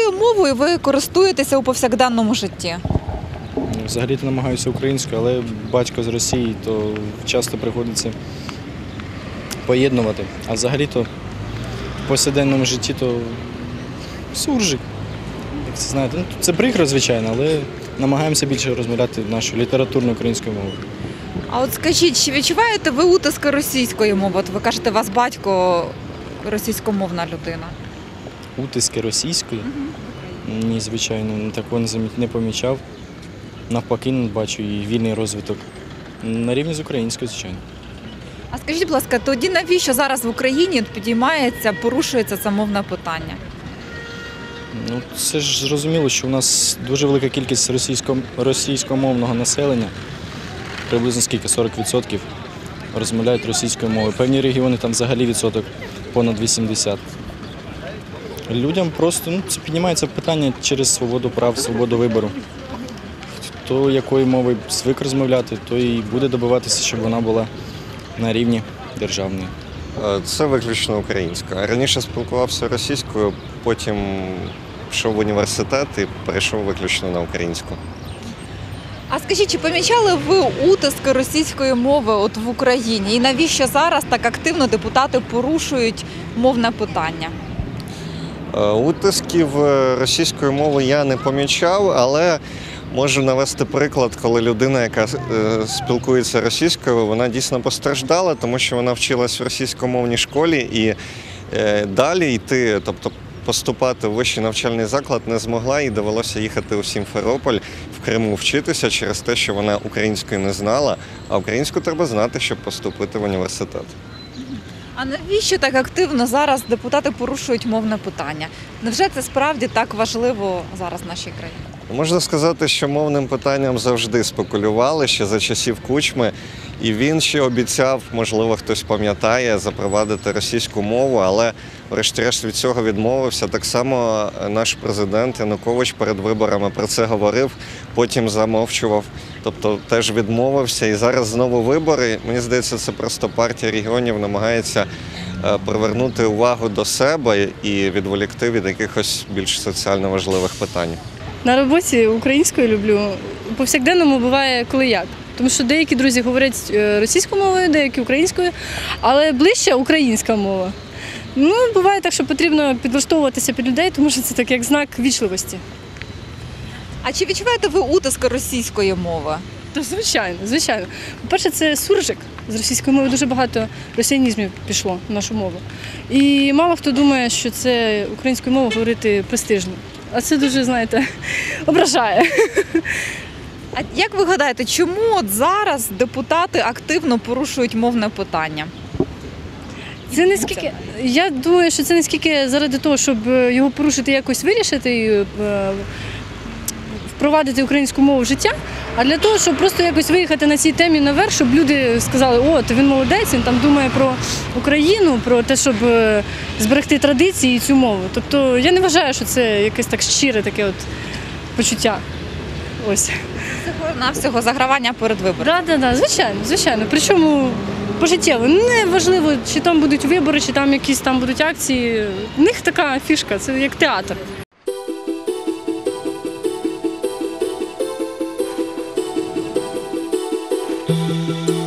Якою мовою ви користуєтеся у повсякденному житті? Взагалі-то намагаюся українською, але батько з Росії, то часто приходиться поєднувати. А взагалі-то в повсякденному житті то суржик. Як це знаєте, ну, це прикро, звичайно, але намагаємося більше розмовляти нашою літературною українською мовою. А от скажіть, чи відчуваєте ви утиски російської мови? От ви кажете, у вас батько російськомовна людина. Утиски російської? Ні, звичайно, такого не помічав. Навпаки, бачу і вільний розвиток. На рівні з українською, звичайно. А скажіть, будь ласка, тоді навіщо зараз в Україні підіймається, порушується це мовне питання? Ну, це ж зрозуміло, що у нас дуже велика кількість російсько, російськомовного населення, приблизно скільки 40% розмовляють російською мовою. Певні регіони там взагалі відсоток понад 80%. Людям просто ну, це піднімається питання через свободу прав, свободу вибору. Хто якою мовою звик розмовляти, то і буде добиватися, щоб вона була на рівні державної. Е, Це виключно українська. Раніше спілкувався російською, потім пішов в університет і перейшов виключно на українську. А скажіть, чи помічали ви утиски російської мови от в Україні? І навіщо зараз так активно депутати порушують мовне питання? Е, Утисків е, російської мови я не помічав, але можу навести приклад, коли людина, яка е, спілкується російською, вона дійсно постраждала, тому що вона вчилась в російськомовній школі і далі йти, тобто поступати в вищий навчальний заклад не змогла і довелося їхати у Сімферополь в Криму вчитися через те, що вона української не знала, а українську треба знати, щоб поступити в університет. А навіщо так активно зараз депутати порушують мовне питання? Невже це справді так важливо зараз в нашій країні? Можна сказати, що мовним питанням завжди спекулювали ще за часів кучми, і він ще обіцяв, можливо, хтось пам'ятає, запровадити російську мову, але врешті-решт від цього відмовився. Так само наш президент Янукович перед виборами про це говорив, потім замовчував, тобто теж відмовився. І зараз знову вибори. Мені здається, це просто партія регіонів намагається е, привернути увагу до себе і відволікти від якихось більш соціально важливих питань. На роботі українською люблю. Повсякденному буває коли як. Тому що деякі друзі говорять е, російською мовою, деякі українською, але ближче українська мова. Ну, буває так, що потрібно підлаштовуватися під людей, тому що це так як знак вічливості. А чи відчуваєте ви утиски російської мови? То звичайно, звичайно. По-перше, це суржик. З російської мови дуже багато росіянізмів пішло в нашу мову. І мало хто думає, що це українською мовою говорити престижно. А це дуже, знаєте, ображає. А як ви гадаєте, чому от зараз депутати активно порушують мовне питання? Це не скільки. Я думаю, що це не скільки заради того, щоб його порушити, якось вирішити і е, впровадити українську мову в життя, а для того, щоб просто якось виїхати на цій темі наверх, щоб люди сказали, о, то він молодець, він там думає про Україну, про те, щоб е, зберегти традиції і цю мову. Тобто я не вважаю, що це якесь так щире таке от почуття. Ось. Всього загравання перед виборами. Так, так, так, звичайно, звичайно. Причому пожиттєво. Не важливо, чи там будуть вибори, чи там якісь там будуть акції. В них така фішка, це як театр. you.